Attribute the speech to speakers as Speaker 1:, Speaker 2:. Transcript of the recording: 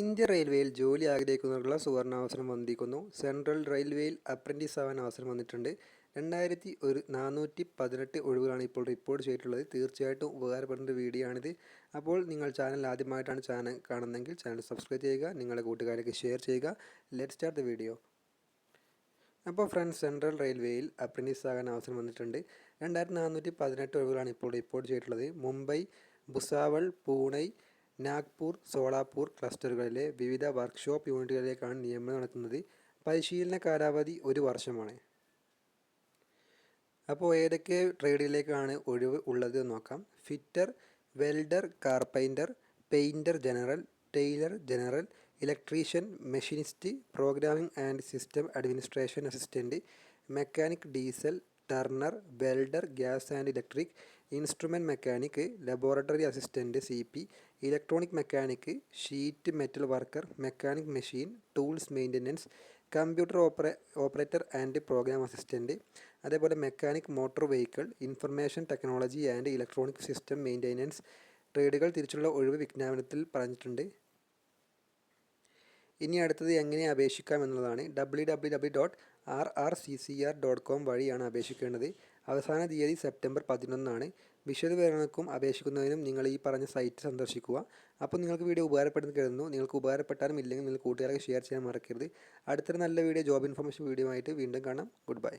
Speaker 1: India റെയിൽവേയിൽ ജോലി ആഗ്രഹിക്കുന്നവർക്കുള്ള സുവർണാവസരം വന്നിരിക്കുന്നു. സെൻട്രൽ റെയിൽവേയിൽ അപ്രന്റീസ് ആവാൻ അവസരം വന്നിട്ടുണ്ട്. രണ്ടായിരത്തി ഒരു നാനൂറ്റി പതിനെട്ട് ഒഴിവുകളാണ് ഇപ്പോൾ റിപ്പോർട്ട് ചെയ്തിട്ടുള്ളത്. തീർച്ചയായിട്ടും ഉപകാരപ്പെടുന്ന വീഡിയോ ആണിത്. അപ്പോൾ നിങ്ങൾ ചാനൽ ആദ്യമായിട്ടാണ് ചാനൽ കാണുന്നതെങ്കിൽ ചാനൽ സബ്സ്ക്രൈബ് ചെയ്യുക നിങ്ങളുടെ കൂട്ടുകാർക്ക് ഷെയർ ചെയ്യുക. ലെറ്റ് സ്റ്റാർട്ട് ദ വീഡിയോ അപ്പോൾ ഫ്രണ്ട്സ് സെൻട്രൽ റെയിൽവേയിൽ അപ്രന്റീസ് ആകാൻ അവസരം വന്നിട്ടുണ്ട്. രണ്ടായിരത്തി നാനൂറ്റി പതിനെട്ട് ഒഴിവുകളാണ് ഇപ്പോൾ റിപ്പോർട്ട് ചെയ്തിട്ടുള്ളത്. മുംബൈ ഭുസാവൾ പൂണെ നാഗ്പൂർ സോളാപൂർ ക്ലസ്റ്ററുകളിലെ വിവിധ വർക്ക്ഷോപ്പ് യൂണിറ്റുകളിലേക്കാണ് നിയമനം നടക്കുന്നത് പരിശീലന കാലാവധി ഒരു വർഷമാണ്. അപ്പോൾ ഏതൊക്കെ ട്രേഡിലേക്കാണ് ഒഴിവ് ഉള്ളത് നോക്കാം. Fitter welder carpenter painter general tailor general electrician machinist programming and system administration assistant mechanic diesel turner welder gas and electric instrument mechanic laboratory assistant C P electronic mechanic sheet metal worker mechanic machine tools maintenance computer opera operator and program assistant അതേപോലെ mechanic motor vehicle information technology and electronic system maintenance ട്രേഡുകൾ തിരിച്ചുള്ള ഒഴിവ് വിജ്ഞാപനത്തിൽ പറഞ്ഞിട്ടുണ്ട്. ഇനി അടുത്തത് എങ്ങനെ അപേക്ഷിക്കാം എന്നുള്ളതാണ് W W W dot R R C C R dot com വഴിയാണ് അപേക്ഷിക്കേണ്ടത്. അവസാന തീയതി സെപ്റ്റംബർ പതിനൊന്നാണ്. വിശദവിവരണക്കും അപേക്ഷിക്കുന്നതിനും നിങ്ങൾ ഈ പറഞ്ഞ സൈറ്റ് സന്ദർശിക്കുക. അപ്പോൾ നിങ്ങൾക്ക് വീഡിയോ ഉപകാരപ്പെടുന്നു കരുതുന്നു. നിങ്ങൾക്ക് ഉപകാരപ്പെട്ടാലും ഇല്ലെങ്കിൽ നിങ്ങൾ കൂട്ടുകാർക്ക് ഷെയർ ചെയ്യാൻ മറക്കരുത്. അടുത്തൊരു നല്ല വീഡിയോ ജോബ് ഇൻഫർമേഷൻ വീഡിയോ ആയിട്ട് വീണ്ടും കാണാം. Good bye